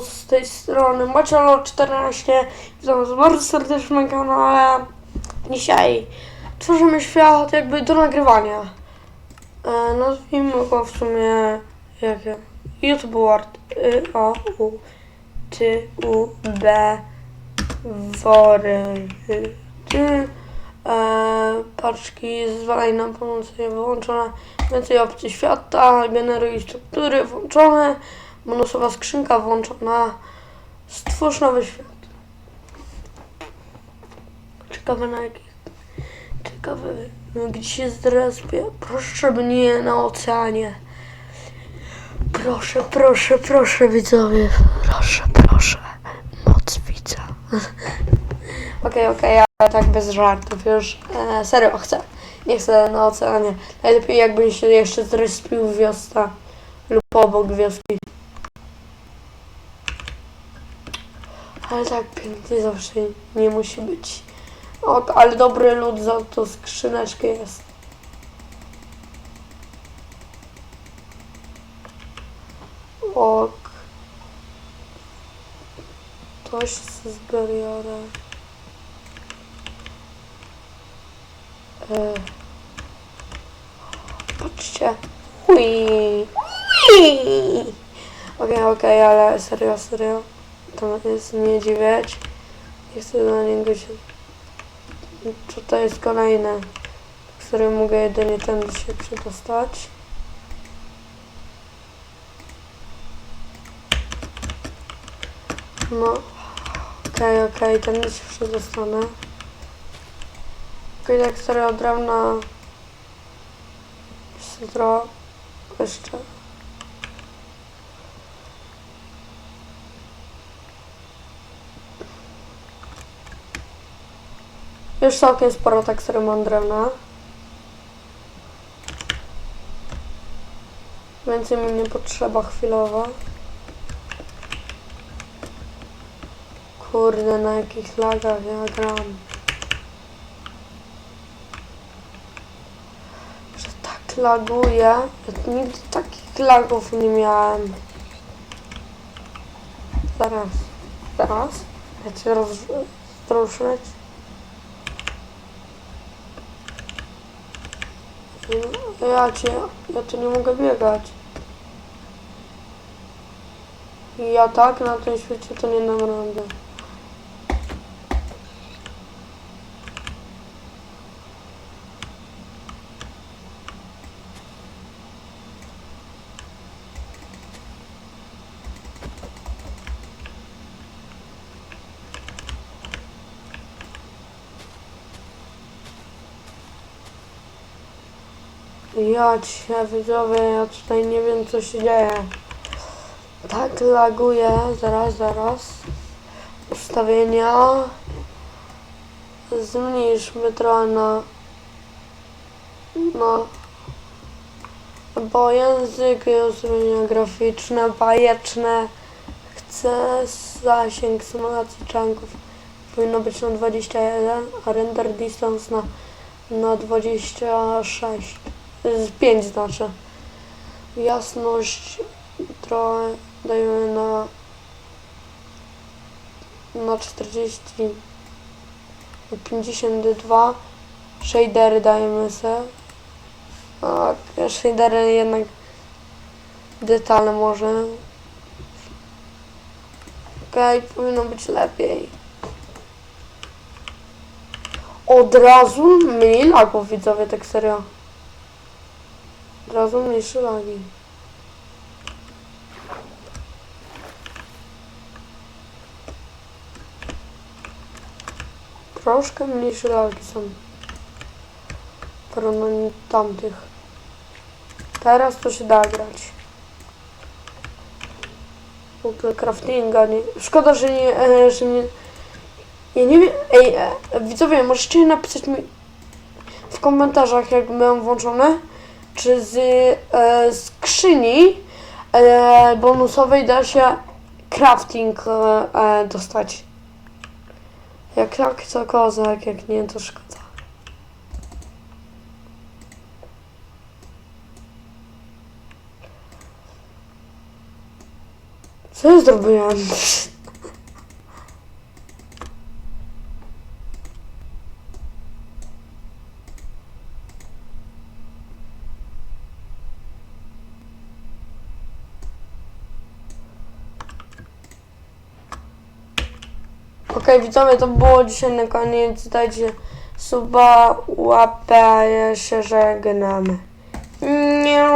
Z tej strony Maciolo14 Witam was bardzo serdecznie na kanale. Dzisiaj tworzymy świat jakby do nagrywania. E, Nazwijmy go w sumie jakie YouTube Word. Y, U T, U, B Wory y, Ty e, Paczki zwalaj na pomoc je wyłączone. Więcej opcji świata Generuj struktury włączone Bonusowa skrzynka włączona. Stwórz nowy świat. Ciekawe na jaki. Ciekawe gdzie się zrespię. Proszę, żeby nie na oceanie. Proszę, proszę, proszę widzowie. Proszę, proszę. Moc widza. Okej, okej, ale tak bez żartów już. E, serio, chcę. Nie chcę na oceanie. Najlepiej jakbym się jeszcze zrespił w wiosce lub obok wioski. Ale tak pięknie zawsze nie musi być. O, ale dobry lud za to skrzyneczkę jest. Ok. Coś zbiorę. E. Patrzcie. Ui. Ui. Okej, okej, ale serio, serio. To jest niedźwiedź. Nie chcę na niego się... Tutaj jest kolejny, który mogę jedynie tędy się przedostać. No. Okej, okej, tędy się przedostanę. Okej, tak serio, drewna... Jutro... Jeszcze... Już całkiem sporo tak serio mam drewna. Więcej mi nie potrzeba chwilowo. Kurde, na jakich lagach ja gram. Że tak laguje. Ja nigdy takich lagów nie miałem. Zaraz. Zaraz. Ja cię rozruszyć. Ja cię, ja tu nie mogę biegać. Ja tak na tym świecie to nie dam rady. Ja cię widzowie, ja tutaj nie wiem co się dzieje. Tak laguje, zaraz, zaraz. Ustawienia. Zmniejszmy trochę na... No. Bo języki, ustawienia graficzne, bajeczne. Chcę zasięg symulacji czanków. Powinno być na 21, a render distance na, na 26. Z 5 znaczy. Jasność trochę dajemy na na 40 na 52 shadery dajemy se. A shadery jednak detale może. Okej, okay, powinno być lepiej. Od razu mniej lagów widzowie, tak serio mniejsze lagi. Troszkę mniejsze lagi są. Porównaniu tamtych. Teraz to się da grać. Ogóle craftinga nie... Szkoda, że nie... E, że nie... Ja nie wiem... Ej, e, widzowie, możecie napisać mi w komentarzach, jak byłem włączone czy z e, skrzyni e, bonusowej da się crafting e, e, dostać. Jak tak, to kozak, jak nie, to szkoda. Co ja zrobiłem? Okej, widzowie, to było dzisiaj na koniec. Dajcie suba, łapę, ja się żegnam. Nie.